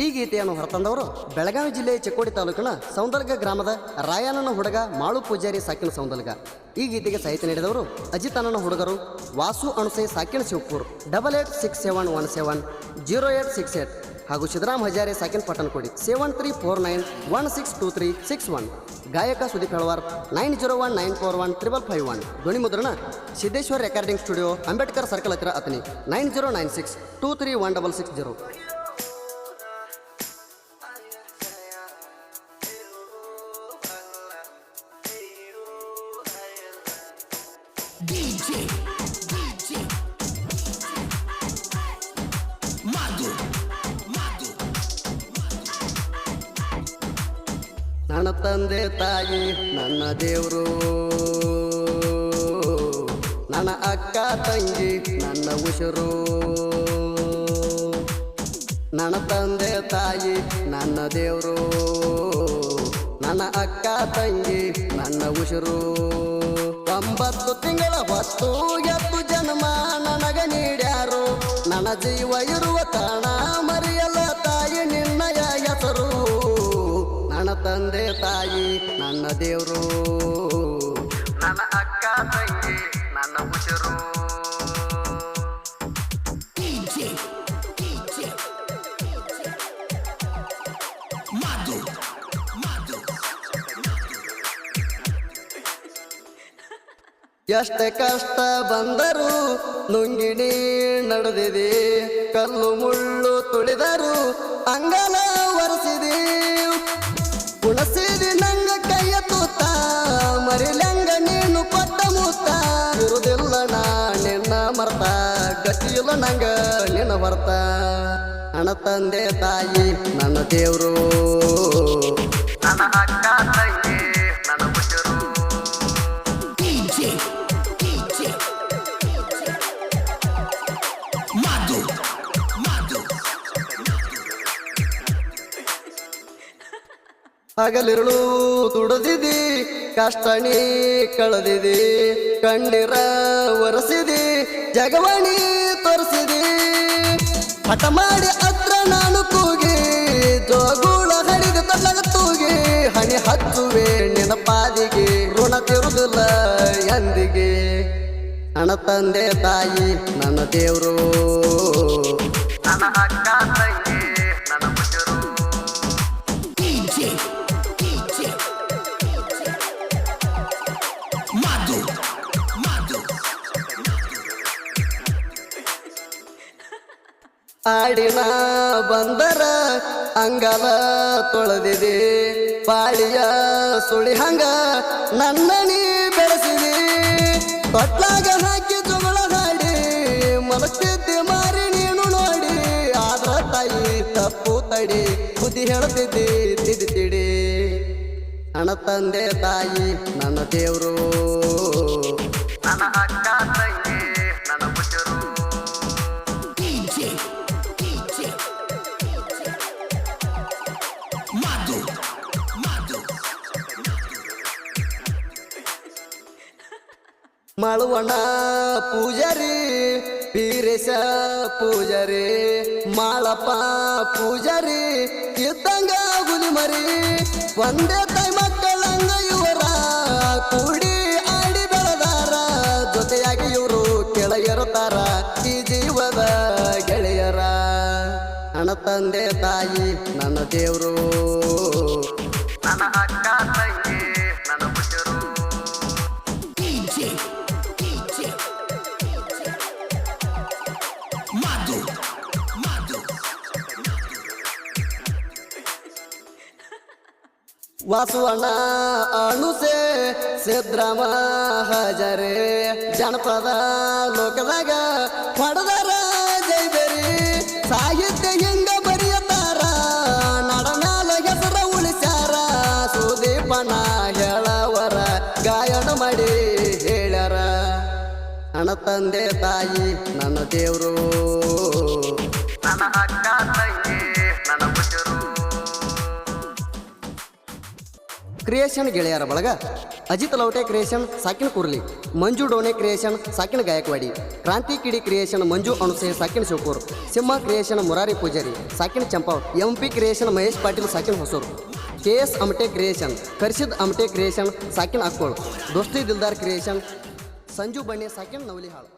ಈ ಗೀತೆಯನ್ನು ಹೊರತಂದವರು ಬೆಳಗಾವಿ ಜಿಲ್ಲೆಯ ಚಿಕ್ಕೋಡಿ ತಾಲೂಕಿನ ಸೌಂದರ್ಗ ಗ್ರಾಮದ ರಾಯಣ್ಣನ ಹುಡುಗ ಮಾಳು ಪೂಜಾರಿ ಸಾಕಿನ ಸೌಂದರ್ಗ ಈ ಗೀತೆಗೆ ಸಾಹಿತ್ಯ ನೀಡಿದವರು ಅಜಿತ್ ಅಣ್ಣನ ಹುಡುಗರು ವಾಸು ಅಣಸೆ ಸಾಕಿನ Shivapur double eight six seven one seven zero eight six eight ಹಾಗೂ Siddaram Hazare ಸಾಕಿನ್ Pattanakodi seven three four nine one six two three six one ಗಾಯಕ Sudeep Helavar nine zero one nine four one triple five one ಧ್ವನಿ ಮುದ್ರಣ Siddeshwar recording studio Ambedkar circle ಹತ್ತಿರ Athani nine zero nine six two three one double six zero DJ, DJ. ನನ್ನ ತಂದೆ ತಾಯಿ ನನ್ನ ದೇವರು. ನನ್ನ ಅಕ್ಕ ತಂಗಿ ನನ್ನ ಉಸಿರು. ನನ್ನ ತಂದೆ ತಾಯಿ ನನ್ನ ದೇವರು. ನನ್ನ ಅಕ್ಕ ತಂಗಿ ನನ್ನ ಉಸಿರು. ಒಂಬತ್ತು ತಿಂಗಳ ಹೊತ್ತು ಎದ್ದು ಜನ್ಮ ನನಗ ನೀಡ್ಯಾರು. ನನ್ನ ಜೀವ ಇರುವ ತಾಣ ಮರೆಯಲ್ಲ ತಾಯಿ ನಿನ್ನಯ ಹೆಸರು. ನನ್ನ ತಂದೆ ತಾಯಿ, ನನ್ನ ದೇವರು. ನನ್ನ ಅಕ್ಕ ತಂಗಿ, ನನ್ನ ಉಸಿರು ಎಷ್ಟೇ ಕಷ್ಟ ಬಂದರು ನುಂಗಿಣಿ ನಡೆದಿದೆ. ಕಲ್ಲು ಮುಳ್ಳು ತುಳಿದರು ಅಂಗಲ ಒರೆಸಿದೆ. ಉಳಸಿದಿ ನಂಗ ಕೈಯ ತೂತ ಮರಿಲಂಗ ನೀನು ಕೊಟ್ಟ ಮೂತ. ಇರುವುದಿಲ್ಲ ನಾ ನಿನ್ನ ಮರ್ತ, ಗತಿಯಿಲ್ಲ ನಂಗ ನಿನ್ನ ಬರ್ತ ಹಣ ತಂದೆ, ತಾಯಿ, ನನ್ನ ದೇವರು. ನನ್ನ ಅಕ್ಕ, ತಂಗಿ. ಹಗಲಿರುಳು ದುಡದಿದಿ ಕಷ್ಟಣಿ ಕಳೆದಿದಿ, ಕಣ್ಣೀರ ಒರೆಸಿದಿ, ಜಗವಣಿ ತೋರಿಸಿದಿ. ಹಠ ಮಾಡಿ ಹತ್ರ ನಾನು ಕೂಗಿ, ಜೋಗುಳ ಹರಿದ ತಳ್ಳಗ ತೂಗಿ, ಹಣಿ ಹಚ್ಚುವೆ ಪಾದಿಗೆ ಋಣ ತಿರುದಿಲ್ಲ ಎಂದಿಗೆ. ನನ್ನ ತಂದೆ ತಾಯಿ, ನನ್ನ ದೇವರು. ನನ್ನ ಆಡಿನ ಬಂದರ ಅಂಗಲ ತೊಳೆದಿದೆ. ಪಾಳಿಯ ಸುಳಿ ಹಂಗ ನನ್ನ ನೀ ಬೆಳೆಸಿದೆ. ತೊಟ್ಲಾಗ ಹಾಕಿ ಜಗಳ ಹಾಡಿ ಮನಸ್ಥಿತಿ ಮಾರಿ ನೀನು ನೋಡಿ. ಆದ್ರ ತಾಯಿ ತಪ್ಪು ತಡಿ, ಬುದ್ಧಿ ಹೇಳ್ತಿದ್ದಿ ತಿಡಿ ತಿಡಿ ನನ್ನ ತಂದೆ, ತಾಯಿ, ನನ್ನ ದೇವರು. ಮಳವಣ ಪೂಜಾರಿ ವೀರೇಶ ಪೂಜಾರಿ, ಮಾಳಪ್ಪ ಪೂಜಾರಿ, ಇದ್ದಂಗ ಗುಲಿ ಮರಿ. ಒಂದೇ ತಾಯಿ ಮಕ್ಕಳಂಗ ಇವರ ಕೂಡಿ ಆಡಿ ಬೆಳೆದಾರ. ಜೊತೆಯಾಗಿ ಇವರು ಕೆಳಗಿರುತ್ತಾರ, ಈ ಜೀವದ ಗೆಳೆಯರ. ನನ್ನ ತಂದೆ ತಾಯಿ, ನನ್ನ ದೇವರು. ನನ್ನ ವಾಸುವಣ್ಣ ಅಣುಸೆ ಸಿದ್ರಾಮ ಹಜರೆ. ಜನಪದ ಲೋಕದಾಗ ಹೊಡೆದಾರ ಜೈಬೇರಿ ಸಾಹಿತ್ಯ ಹಿಂಗ ಬರೆಯತಾರ, ನಡನಾಲ ಹೆಸರ ಉಳಿಸ್ಯಾರ. ಸುದೀಪನ ಹೇಳವರ, ಗಾಯನ ಮಾಡಿ ಹೇಳ್ಯಾರ. ನನ್ನ ತಂದೆ, ತಾಯಿ, ನನ್ನ ದೇವರು. ಕ್ರಿಯೇಷನ್ ಗೆಳೆಯರ ಬಳಗ, ಅಜಿತ್ ಲೌಟೆ ಕ್ರಿಯೇಷನ್ ಸಾಕಿನ ಕುರ್ಲಿ, ಮಂಜು ಡೋನೆ ಕ್ರಿಯೇಷನ್ ಸಾಕಿನ ಗಾಯಕ್ವಾಡಿ, ಕ್ರಾಂತಿ ಕಿಡಿ ಕ್ರಿಯೇಷನ್ ಮಂಜು ಅಣುಸೆ ಸಾಕಿನ Shivakur, Simha creation Murari Poojary ಸಾಕಿನ Champav M P creation Mahesh Patil ಸಾಕಿನ Hosur, K S Amate creation Khurshid Amate creation ಸಾಕಿನ್ Akkol, Dosti Dildar creation Sanju Banne ಸಾಕಿನ ನವಲಿಹಾಳ್